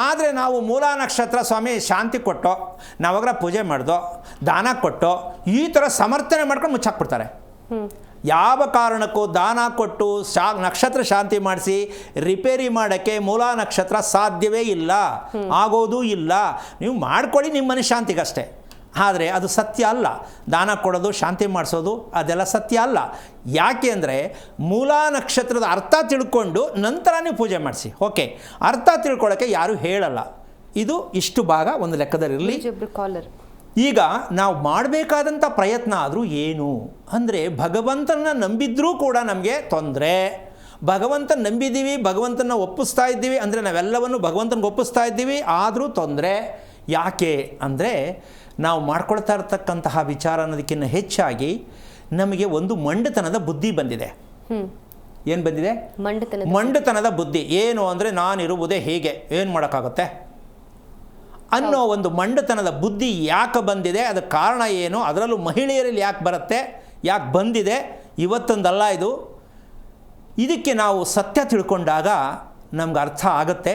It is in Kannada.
ಆದರೆ ನಾವು ಮೂಲ ನಕ್ಷತ್ರ ಸ್ವಾಮಿ ಶಾಂತಿ ಕೊಟ್ಟು ನಾವಾಗ್ರ ಪೂಜೆ ಮಾಡ್ದೋ, ದಾನ ಕೊಟ್ಟು, ಈ ಥರ ಸಮರ್ಥನೆ ಮಾಡ್ಕೊಂಡು ಮುಚ್ಚಾಕ್ಬಿಡ್ತಾರೆ. ಯಾವ ಕಾರಣಕ್ಕೂ ದಾನ ಕೊಟ್ಟು ಶಾ ನಕ್ಷತ್ರ ಶಾಂತಿ ಮಾಡಿಸಿ, ರಿಪೇರಿ ಮಾಡೋಕ್ಕೆ ಮೂಲ ನಕ್ಷತ್ರ ಸಾಧ್ಯವೇ ಇಲ್ಲ, ಆಗೋದೂ ಇಲ್ಲ. ನೀವು ಮಾಡ್ಕೊಳ್ಳಿ ನಿಮ್ಮ ಮನೆ ಶಾಂತಿಗಷ್ಟೇ. ಆದರೆ ಅದು ಸತ್ಯ ಅಲ್ಲ. ದಾನ ಕೊಡೋದು ಶಾಂತಿ ಮಾಡಿಸೋದು ಅದೆಲ್ಲ ಸತ್ಯ ಅಲ್ಲ. ಯಾಕೆ ಅಂದರೆ ಮೂಲ ನಕ್ಷತ್ರದ ಅರ್ಥ ತಿಳ್ಕೊಂಡು ನಂತರ ನೀವು ಪೂಜೆ ಮಾಡಿಸಿ. ಓಕೆ ಅರ್ಥ ತಿಳ್ಕೊಳ್ಳೋಕ್ಕೆ ಯಾರೂ ಹೇಳಲ್ಲ. ಇದು ಇಷ್ಟು ಭಾಗ ಒಂದು ಲೆಕ್ಕದಲ್ಲಿರಲಿ. ಕಾಲರ್ ಈಗ ನಾವು ಮಾಡಬೇಕಾದಂಥ ಪ್ರಯತ್ನ ಆದರೂ ಏನು? ಅಂದರೆ ಭಗವಂತನ ನಂಬಿದ್ರೂ ಕೂಡ ನಮಗೆ ತೊಂದರೆ. ಭಗವಂತ ನಂಬಿದ್ದೀವಿ ಭಗವಂತನ ಒಪ್ಪಿಸ್ತಾ ಇದ್ದೀವಿ ಅಂದರೆ ನಾವೆಲ್ಲವನ್ನು ಭಗವಂತನಿಗೆ ಒಪ್ಪಿಸ್ತಾ ಇದ್ದೀವಿ ಆದರೂ ತೊಂದರೆ. ಯಾಕೆ ಅಂದರೆ ನಾವು ಮಾಡ್ಕೊಳ್ತಾ ಇರ್ತಕ್ಕಂತಹ ವಿಚಾರ ಅನ್ನೋದಕ್ಕಿಂತ ಹೆಚ್ಚಾಗಿ ನಮಗೆ ಒಂದು ಮಂಡತನದ ಬುದ್ಧಿ ಬಂದಿದೆ. ಏನು ಬಂದಿದೆ? ಮಂಡತನ ಮಂಡತನದ ಬುದ್ಧಿ. ಏನು ಅಂದರೆ ನಾನಿರುವುದೇ ಹೇಗೆ? ಏನು ಮಾಡೋಕ್ಕಾಗುತ್ತೆ? ಅನ್ನೋ ಒಂದು ಮಂಡತನದ ಬುದ್ಧಿ ಯಾಕೆ ಬಂದಿದೆ? ಅದಕ್ಕೆ ಕಾರಣ ಏನು? ಅದರಲ್ಲೂ ಮಹಿಳೆಯರಲ್ಲಿ ಯಾಕೆ ಬರುತ್ತೆ? ಯಾಕೆ ಬಂದಿದೆ? ಇವತ್ತೊಂದಲ್ಲ ಇದು. ಇದಕ್ಕೆ ನಾವು ಸತ್ಯ ತಿಳ್ಕೊಂಡಾಗ ನಮ್ಗೆ ಅರ್ಥ ಆಗುತ್ತೆ.